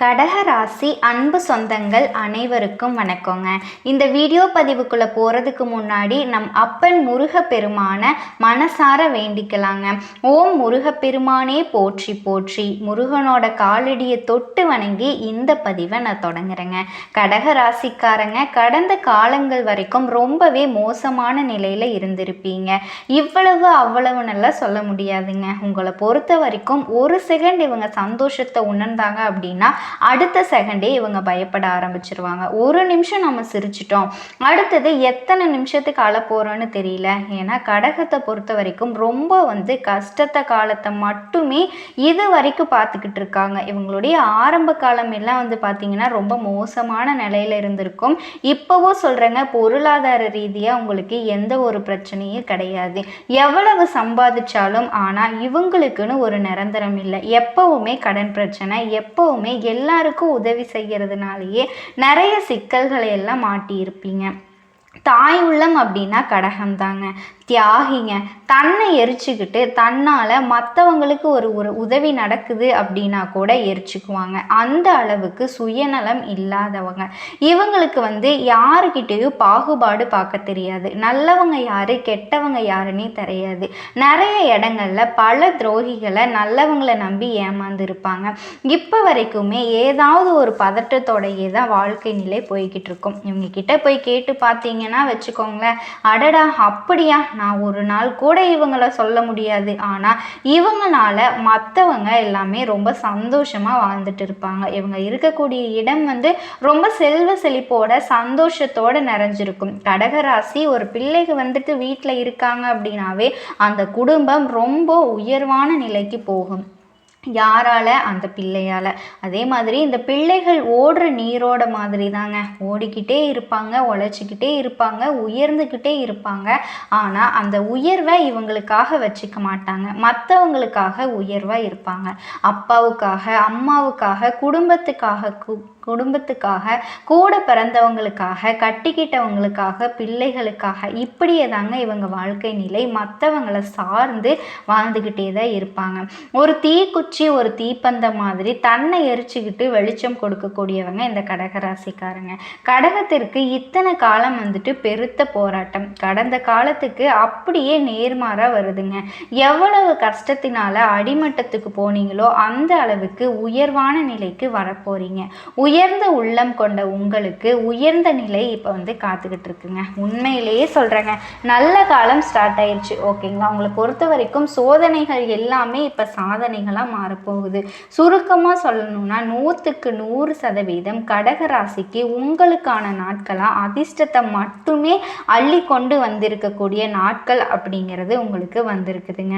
கடகராசி அன்பு சொந்தங்கள் அனைவருக்கும் வணக்கங்க. இந்த வீடியோ பதிவுக்குள்ளே போகிறதுக்கு முன்னாடி நம் அப்பன் முருகப்பெருமான மனசார வேண்டிக்கலாங்க. ஓம் முருகப்பெருமானே போற்றி போற்றி. முருகனோட காலடியை தொட்டு வணங்கி இந்த பதிவை நான் தொடங்குறேங்க. கடகராசிக்காரங்க கடந்த காலங்கள் வரைக்கும் ரொம்பவே மோசமான நிலையில் இருந்திருப்பீங்க. இவ்வளவு அவ்வளவு நல்லா சொல்ல முடியாதுங்க. உங்களை பொறுத்த வரைக்கும் ஒரு செகண்ட் இவங்க சந்தோஷத்தை உணர்ந்தாங்க அப்படின்னா அடுத்த செகண்டே இவங்க பயப்பட ஆரம்பிச்சிருவாங்க. ஒரு நிமிஷம் நம்ம சிரிச்சிட்டோம். அடுத்தது எத்தனை நிமிஷத்துக்கு அழ போகிறோன்னு தெரியல. ஏன்னா கடகத்தை பொறுத்த வரைக்கும் ரொம்ப வந்து கஷ்டத்தை காலத்தை மட்டுமே இது வரைக்கும் பார்த்துக்கிட்டு இருக்காங்க. இவங்களுடைய ஆரம்ப காலம் எல்லாம் வந்து பார்த்திங்கன்னா ரொம்ப மோசமான நிலையில இருந்திருக்கும். இப்போவும் சொல்கிறேங்க பொருளாதார ரீதியாக உங்களுக்கு எந்த ஒரு பிரச்சனையும் கிடையாது. எவ்வளவு சம்பாதிச்சாலும் ஆனால் இவங்களுக்குன்னு ஒரு நிரந்தரம் இல்லை. எப்பவுமே கடன் பிரச்சனை எப்பவுமே எல்லாருக்கும் உதவி செய்கிறதுனாலேயே நிறைய சிக்கல்களை எல்லாம் மாட்டியிருப்பீங்க. தாய் உள்ளம் அப்படின்னா கடகம் தாங்க தியாகிங்க. தன்னை எரிச்சுக்கிட்டு தன்னால் மற்றவங்களுக்கு ஒரு ஒரு உதவி நடக்குது அப்படின்னா கூட எரிச்சுக்குவாங்க. அந்த அளவுக்கு சுயநலம் இல்லாதவங்க. இவங்களுக்கு வந்து யாருக்கிட்டேயும் பாகுபாடு பார்க்க தெரியாது. நல்லவங்க யார் கெட்டவங்க யாருன்னே தெரியாது. நிறைய இடங்களில் பல துரோகிகளை நல்லவங்களை நம்பி ஏமாந்துருப்பாங்க. இப்போ வரைக்குமே ஏதாவது ஒரு பதட்டத்தோடையே தான் வாழ்க்கை நிலை போய்கிட்டு இருக்கும். இவங்க கிட்ட போய் கேட்டு பார்த்தீங்கன்னா வச்சுக்கோங்களேன். அடடா அப்படியா? நான் ஒரு நாள் கூட இவங்கள சொல்ல முடியாது. ஆனால் இவங்களால மற்றவங்க எல்லாமே ரொம்ப சந்தோஷமாக வாழ்ந்துட்டு இருப்பாங்க. இவங்க இருக்கக்கூடிய இடம் வந்து ரொம்ப செல்வ செழிப்போட சந்தோஷத்தோட நிறைஞ்சிருக்கும். கடகராசி ஒரு பிள்ளைக்கு வந்துட்டு வீட்டில் இருக்காங்க அப்படின்னாவே அந்த குடும்பம் ரொம்ப உயர்வான நிலைக்கு போகும். யாரால? அந்த பிள்ளையால். அதே மாதிரி இந்த பிள்ளைகள் ஓடுற நீரோட மாதிரி தாங்க. ஓடிக்கிட்டே இருப்பாங்க உழைச்சிக்கிட்டே இருப்பாங்க உயர்ந்துக்கிட்டே இருப்பாங்க. ஆனால் அந்த உயர்வை இவங்களுக்காக வச்சுக்க மாட்டாங்க. மற்றவங்களுக்காக உயர்வாக இருப்பாங்க. அப்பாவுக்காக அம்மாவுக்காக குடும்பத்துக்காக கு குடும்பத்துக்காக கூட பிறந்தவங்களுக்காக கட்டிக்கிட்டவங்களுக்காக பிள்ளைகளுக்காக இப்படியே தாங்க இவங்க வாழ்க்கை நிலை. மற்றவங்களை சார்ந்து வாழ்ந்துக்கிட்டே தான் இருப்பாங்க. ஒரு தீக்குச்சி ஒரு தீப்பந்தம் மாதிரி தன்னை எரிச்சுக்கிட்டு வெளிச்சம் கொடுக்கக்கூடியவங்க இந்த கடகராசிக்காரங்க. கடகத்திற்கு இத்தனை காலம் வந்துட்டு பெருத்த போராட்டம். கடந்த காலத்துக்கு அப்படியே நேர்மாறாக வருதுங்க. எவ்வளவு கஷ்டத்தினால அடிமட்டத்துக்கு போனீங்களோ அந்த அளவுக்கு உயர்வான நிலைக்கு வரப்போறீங்க. உயர்ந்த உள்ளம் கொண்ட உங்களுக்கு உயர்ந்த நிலை இப்போ வந்து காத்துக்கிட்டு இருக்குங்க. உண்மையிலேயே சொல்கிறேங்க நல்ல காலம் ஸ்டார்ட் ஆயிடுச்சு ஓகேங்களா? உங்களை பொறுத்த வரைக்கும் சோதனைகள் எல்லாமே இப்போ சாதனைகளாக மாறப்போகுது. சுருக்கமாக சொல்லணும்னா நூற்றுக்கு நூறு சதவீதம் கடக ராசிக்கு உங்களுக்கான நாட்களாக அதிர்ஷ்டத்தை மட்டுமே அள்ளி கொண்டு வந்திருக்கக்கூடிய நாட்கள் அப்படிங்கிறது உங்களுக்கு வந்திருக்குதுங்க.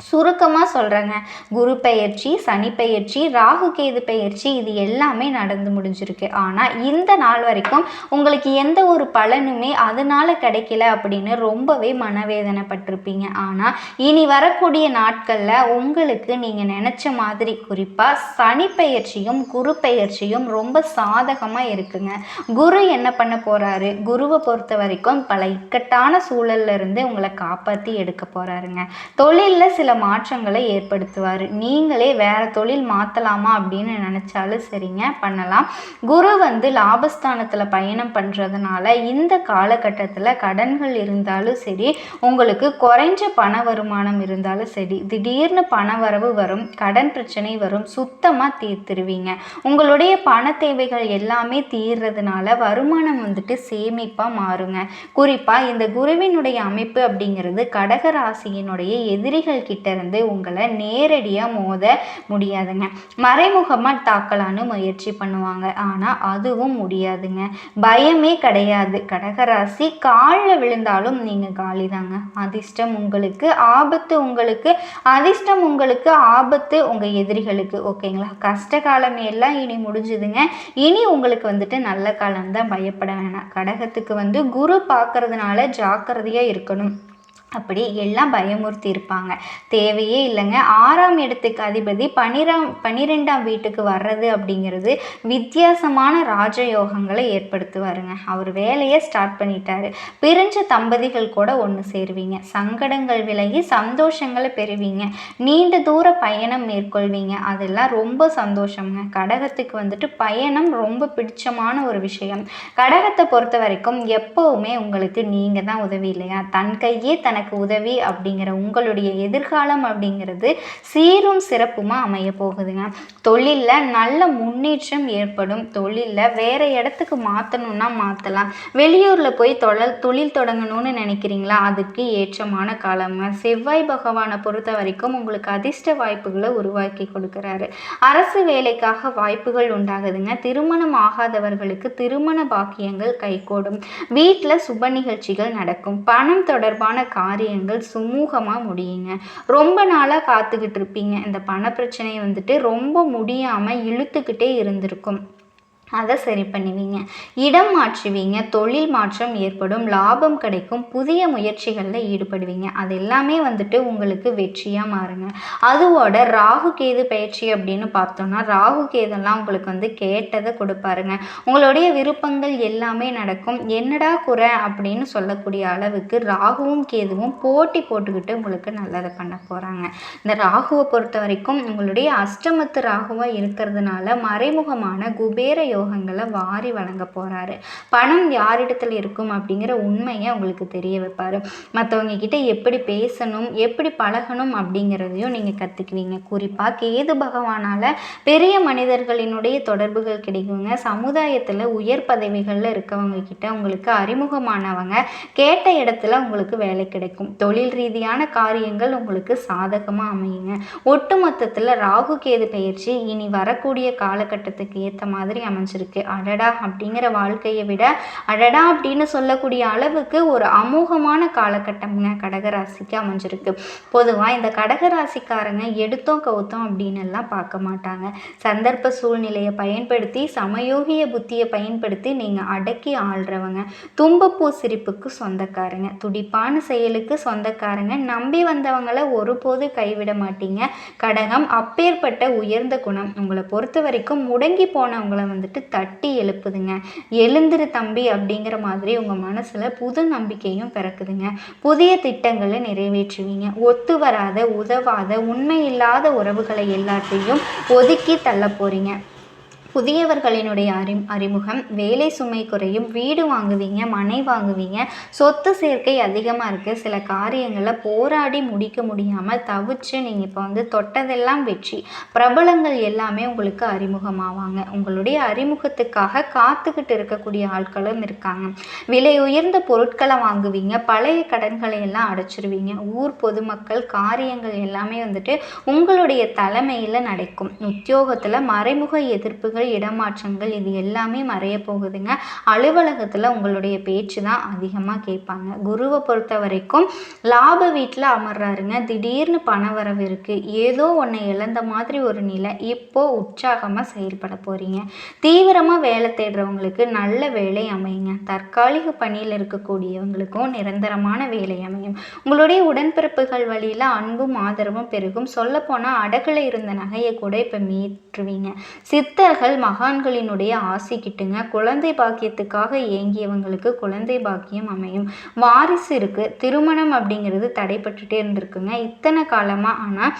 சுருக்கமாக சொல்கிறேங்க குரு பெயர்ச்சி சனி பெயர்ச்சி ராகு கேது பெயர்ச்சி இது எல்லாமே நடந்து முடிஞ்சிருக்கு. ஆனால் இந்த நாள் வரைக்கும் உங்களுக்கு எந்த ஒரு பலனுமே அதனால் கிடைக்கல அப்படின்னு ரொம்பவே மனவேதனைப்பட்டிருப்பீங்க. ஆனால் இனி வரக்கூடிய நாட்களில் உங்களுக்கு நீங்கள் நினச்ச மாதிரி குறிப்பாக சனி பெயர்ச்சியும் குரு பெயர்ச்சியும் ரொம்ப சாதகமாக இருக்குங்க. குரு என்ன பண்ண போகிறாரு குருவை பொறுத்த வரைக்கும் பல இக்கட்டான சூழல்ல இருந்து உங்களை காப்பாற்றி எடுக்க போகிறாருங்க தொழிலில் சில மாற்றங்களை ஏற்படுத்துவார். நீங்களே வேற தொழில் மாற்றலாமா அப்படின்னு நினச்சாலும் சரிங்க பண்ணலாம். குரு வந்து லாபஸ்தானத்தில் பயணம் பண்ணுறதுனால இந்த காலகட்டத்தில் கடன்கள் இருந்தாலும் சரி உங்களுக்கு குறைஞ்ச பண வருமானம் இருந்தாலும் சரி திடீர்னு பண வரவு வரும் கடன் பிரச்சனை வரும் சுத்தமாக தீர்த்துருவீங்க. உங்களுடைய பண தேவைகள் எல்லாமே தீர்றதுனால வருமானம் வந்துட்டு சேமிப்பாக மாறுங்க. குறிப்பாக இந்த குருவினுடைய அமைப்பு அப்படிங்கிறது கடகராசியினுடைய எதிரிகள் கிட்ட இருந்து உங்களை நேரடியாக மோத முடியாதுங்க. மறைமுகமாக தாக்கலான்னு முயற்சி பண்ணுவாங்க. ஆனால் அதுவும் முடியாதுங்க. பயமே கிடையாது. கடகராசி காலில் விழுந்தாலும் நீங்கள் காலி தாங்க அதிர்ஷ்டம் உங்களுக்கு ஆபத்து உங்களுக்கு அதிர்ஷ்டம் உங்களுக்கு ஆபத்து உங்கள் எதிரிகளுக்கு. ஓகேங்களா? கஷ்ட காலம் எல்லாம் இனி முடிஞ்சுதுங்க. இனி உங்களுக்கு வந்துட்டு நல்ல காலம் தான் பயப்பட வேணாம். கடகத்துக்கு வந்து குரு பார்க்கறதுனால ஜாக்கிரதையாக இருக்கணும். அப்படி எல்லாம் பயமுறுத்தி இருப்பாங்க தேவையே இல்லைங்க. ஆறாம் இடத்துக்கு அதிபதி பனிராம் பன்னிரெண்டாம் வீட்டுக்கு வர்றது அப்படிங்கிறது வித்தியாசமான ராஜயோகங்களை ஏற்படுத்துவாருங்க. அவர் வேலையை ஸ்டார்ட் பண்ணிட்டாரு. பிரிஞ்ச தம்பதிகள் கூட ஒன்று சேருவீங்க. சங்கடங்கள் விலகி சந்தோஷங்களை பெறுவீங்க. நீண்ட தூர பயணம் மேற்கொள்வீங்க. அதெல்லாம் ரொம்ப சந்தோஷம்ங்க. கடகத்துக்கு வந்துட்டு பயணம் ரொம்ப பிடிச்சமான ஒரு விஷயம். கடகத்தை பொறுத்த வரைக்கும் எப்போவுமே உங்களுக்கு நீங்கள் தான் உதவி இல்லையா? தன் கையே தன் எனக்கு உதவி அப்படிங்கிற உங்களுடைய எதிர்காலம் அப்படிங்கிறது சீரும் சிறப்புமாக அமைய போகுதுங்க. தொழிலில் நல்ல முன்னேற்றம் ஏற்படும். தொழிலில் வேற இடத்துக்கு மாற்றணும்னா மாற்றலாம் வெளியூரில் போய் தொழில் தொழில் தொடங்கணும்னு நினைக்கிறீங்களா? அதுக்கு ஏற்றமான காலங்க செவ்வாய் பகவானை பொறுத்த வரைக்கும் உங்களுக்கு அதிர்ஷ்ட வாய்ப்புகளை உருவாக்கி கொடுக்குறாரு. அரசு வேலைக்காக வாய்ப்புகள் உண்டாகுதுங்க. திருமணம் ஆகாதவர்களுக்கு திருமண பாக்கியங்கள் கைகூடும். வீட்டில் சுப நிகழ்ச்சிகள் நடக்கும். பணம் தொடர்பான காரியங்கள் சுமூகமாக முடியுங்க. ரொம்ப நாளாக காத்துக்கிட்டு இருப்பீங்க. இந்த பண பிரச்சனை வந்துட்டு ரொம்ப முடியாமல் இழுத்துக்கிட்டே இருந்திருக்கும். அதை சரி பண்ணுவீங்க. இடம் மாற்றுவீங்க தொழில் மாற்றம் ஏற்படும் லாபம் கிடைக்கும் புதிய முயற்சிகளில் ஈடுபடுவீங்க. அது எல்லாமே வந்துட்டு உங்களுக்கு வெற்றியாக மாறுங்க. அதுவோட ராகு கேது பயிற்சி அப்படின்னு பார்த்தோம்னா ராகு கேதெல்லாம் உங்களுக்கு வந்து கேட்டதை கொடுப்பாருங்க. உங்களுடைய விருப்பங்கள் எல்லாமே நடக்கும். என்னடா குறை அப்படின்னு சொல்லக்கூடிய அளவுக்கு ராகுவும் கேதுவும் போட்டி போட்டுக்கிட்டு உங்களுக்கு நல்லதை பண்ண போகிறாங்க இந்த ராகுவை பொறுத்த வரைக்கும் உங்களுடைய அஷ்டமத்து ராகுவாக இருக்கிறதுனால மறைமுகமான குபேர யோகங்களை வாரி வழங்க போகிறாரு பணம் யாரிடத்துல இருக்கும் அப்படிங்கிற உண்மையை உங்களுக்கு தெரிய வைப்பார். மற்றவங்க கிட்ட எப்படி பேசணும் எப்படி பழகணும் அப்படிங்கிறதையும் நீங்கள் கற்றுக்குவீங்க குறிப்பாக கேது பகவானால் பெரிய மனிதர்களினுடைய தொடர்புகள் கிடைக்குங்க. சமுதாயத்தில் உயர் பதவிகளில் இருக்கவங்க கிட்ட உங்களுக்கு அறிமுகமானவங்க கேட்ட இடத்துல உங்களுக்கு வேலை கிடைக்கும். தொழில் ரீதியான காரியங்கள் உங்களுக்கு சாதகமாக அமையுங்க. ஒட்டுமொத்தத்தில் ராகு கேது பயிற்சி இனி வரக்கூடிய காலகட்டத்துக்கு ஏற்ற மாதிரி அமைஞ்சிருக்கு அடடா அப்படிங்கிற வாழ்க்கையை விட அடடா அப்படின்னு சொல்லக்கூடிய அளவுக்கு ஒரு அமோகமான காலகட்டம்ங்க கடகராசிக்கு அமைஞ்சிருக்கு. பொதுவாக இந்த கடகராசிக்காரங்க எடுத்தோம் கவுத்தோம் அப்படின்னு எல்லாம் பார்க்க மாட்டாங்க. சந்தர்ப்ப சூழ்நிலையை பயன்படுத்தி சமயோகிய புத்தியை பயன்படுத்தி நீங்கள் அடக்கி ஆள்றவங்க. தும்பப்பூ சிரிப்புக்கு சொந்தக்காரங்க. துடிப்பான செயலுக்கு சொந்தக்காரங்க. நம்பி வந்தவங்களை ஒருபோது கைவிட மாட்டீங்க. கடகம் அப்பேற்பட்ட உயர்ந்த குணம். உங்களை பொறுத்த வரைக்கும் முடங்கி போனவங்களை வந்துட்டு தட்டி எழுப்புதுங்க. எழுந்திரு தம்பி அப்படிங்கிற மாதிரி உங்கள் மனசில் புது நம்பிக்கையும் பிறக்குதுங்க. புதிய திட்டங்களை நிறைவேற்றுவீங்க. ஒத்து வராத உதவாத உண்மை இல்லாத உறவுகளை எல்லாத்தையும் ஒதுக்கி தள்ள போகிறீங்க புதியவர்களினுடைய அறி அறிமுகம். வேலை சுமை குறையும். வீடு வாங்குவீங்க மனை வாங்குவீங்க. சொத்து சேர்க்கை அதிகமாக இருக்குது சில காரியங்களை போராடி முடிக்க முடியாமல் தவிச்சு நீங்கள் இப்போ வந்து தொட்டதெல்லாம் வெற்றி. பிரபலங்கள் எல்லாமே உங்களுக்கு அறிமுகமாவாங்க. உங்களுடைய அறிமுகத்துக்காக காத்துக்கிட்டு இருக்கக்கூடிய ஆட்களும் இருக்காங்க. விலை உயர்ந்த பொருட்களை வாங்குவீங்க. பழைய கடன்களை எல்லாம் அடைச்சிருவீங்க. ஊர் பொதுமக்கள் காரியங்கள் எல்லாமே வந்துட்டு உங்களுடைய தலைமையில் நடக்கும். உத்தியோகத்தில் மறைமுக எதிர்ப்புகள் இடமாற்றங்கள் இது எல்லாமே மறைய போகுதுங்க. அலுவலகத்தில் உங்களுடைய பேச்சு தான் அதிகமாக கேட்பாங்க. குருவை பொறுத்த வரைக்கும் லாப வீட்டில் அமர்றாருங்க. திடீர்னு பண வரவு இருக்குது ஏதோ ஒன்று இழந்த மாதிரி ஒரு நிலை இப்போ உற்சாகமாக செயல்பட போகிறீங்க தீவிரமாக வேலை தேடுறவங்களுக்கு நல்ல வேலை அமையுங்க. தற்காலிக பணியில் இருக்கக்கூடியவங்களுக்கும் நிரந்தரமான வேலை அமையும். உங்களுடைய உடன்பிறப்புகள் வழியில் அன்பும் ஆதரவும் பெருகும். சொல்லப்போனால் அடகில் இருந்த நகையை கூட இப்போ மீட்டுருவீங்க. சித்தர்கள் மகான்களினுடைய ஆசி கிட்டுங்க. குழந்தை பாக்கியத்துக்காக ஏங்கியவங்களுக்கு குழந்தை பாக்கியம் அமையும். வாரிசு இருக்குது திருமணம் அப்படிங்கிறது தடைப்பட்டுட்டே இருந்திருக்குங்க. இத்தனை காலமாக ஆனால்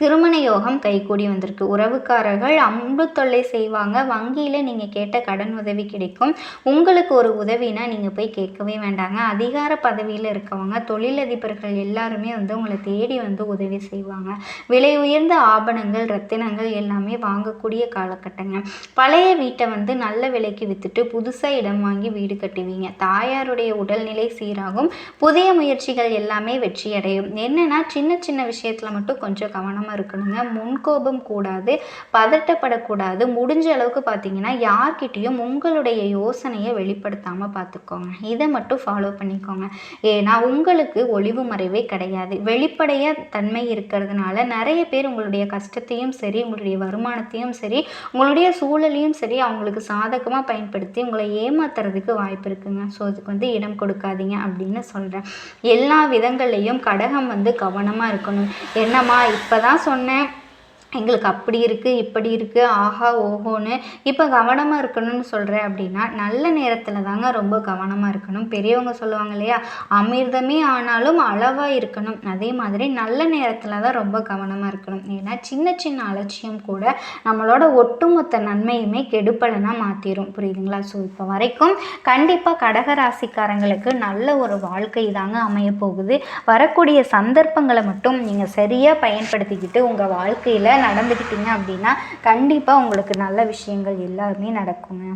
திருமண யோகம் கைகூடி வந்திருக்கு. உறவுக்காரர்கள் அம்பு தொல்லை செய்வாங்க. வங்கியில் நீங்கள் கேட்ட கடன் உதவி கிடைக்கும். உங்களுக்கு ஒரு உதவினா நீங்கள் போய் கேட்கவே வேண்டாங்க. அதிகார பதவியில் இருக்கவங்க தொழிலதிபர்கள் எல்லாருமே வந்து உங்களை தேடி வந்து உதவி செய்வாங்க. விலை உயர்ந்த ஆபணங்கள் ரத்தினங்கள் எல்லாமே வாங்கக்கூடிய காலகட்டங்க. பழைய வீட்டை வந்து நல்ல விலைக்கு விற்றுட்டு புதுசாக இடம் வாங்கி வீடு கட்டுவீங்க. தாயாருடைய உடல்நிலை சீராகும். புதிய முயற்சிகள் எல்லாமே வெற்றியடையும். என்னென்னா சின்ன சின்ன விஷயத்தில் மட்டும் கொஞ்சம் கவனமாக இல்லாமல் இருக்கணுங்க. முன்கோபம் கூடாது பதட்டப்படக்கூடாது. முடிஞ்ச அளவுக்கு பார்த்தீங்கன்னா யார்கிட்டேயும் உங்களுடைய யோசனையை வெளிப்படுத்தாமல் பார்த்துக்கோங்க இதை மட்டும் ஃபாலோ பண்ணிக்கோங்க. ஏன்னா உங்களுக்கு ஒளிவு மறைவே கிடையாது. வெளிப்படையாக தன்மை இருக்கிறதுனால நிறைய பேர் உங்களுடைய கஷ்டத்தையும் சரி உங்களுடைய வருமானத்தையும் சரி உங்களுடைய சூழலையும் சரி அவங்களுக்கு சாதகமாக பயன்படுத்தி உங்களை ஏமாத்துறதுக்கு வாய்ப்பு இருக்குங்க. ஸோ அதுக்கு வந்து இடம் கொடுக்காதீங்க அப்படின்னு சொல்கிறேன் எல்லா விதங்கள்லையும் கடகம் வந்து கவனமாக இருக்கணும். என்னம்மா இப்போ தான் தான் சொன்னேன். எங்களுக்கு அப்படி இருக்குது இப்படி இருக்குது ஆஹா ஓஹோன்னு இப்போ கவனமாக இருக்கணும்னு சொல்கிறேன் அப்படின்னா நல்ல நேரத்தில் தாங்க ரொம்ப கவனமாக இருக்கணும். பெரியவங்க சொல்லுவாங்க இல்லையா அமிர்தமே ஆனாலும் அளவாக இருக்கணும். அதே மாதிரி நல்ல நேரத்தில் தான் ரொம்ப கவனமாக இருக்கணும். ஏன்னா சின்ன சின்ன அலட்சியம் கூட நம்மளோட ஒட்டுமொத்த நன்மையுமே கெடுப்பலனாக மாற்றிடும் புரியுதுங்களா? ஸோ இப்போ வரைக்கும் கண்டிப்பாக கடகராசிக்காரங்களுக்கு நல்ல ஒரு வாழ்க்கை தாங்க அமைய போகுது வரக்கூடிய சந்தர்ப்பங்களை மட்டும் நீங்கள் சரியாக பயன்படுத்திக்கிட்டு உங்கள் வாழ்க்கையில் நடந்துக்கிட்டீங்க அப்படின்னா கண்டிப்பாக உங்களுக்கு நல்ல விஷயங்கள் எல்லாமே நடக்குங்க.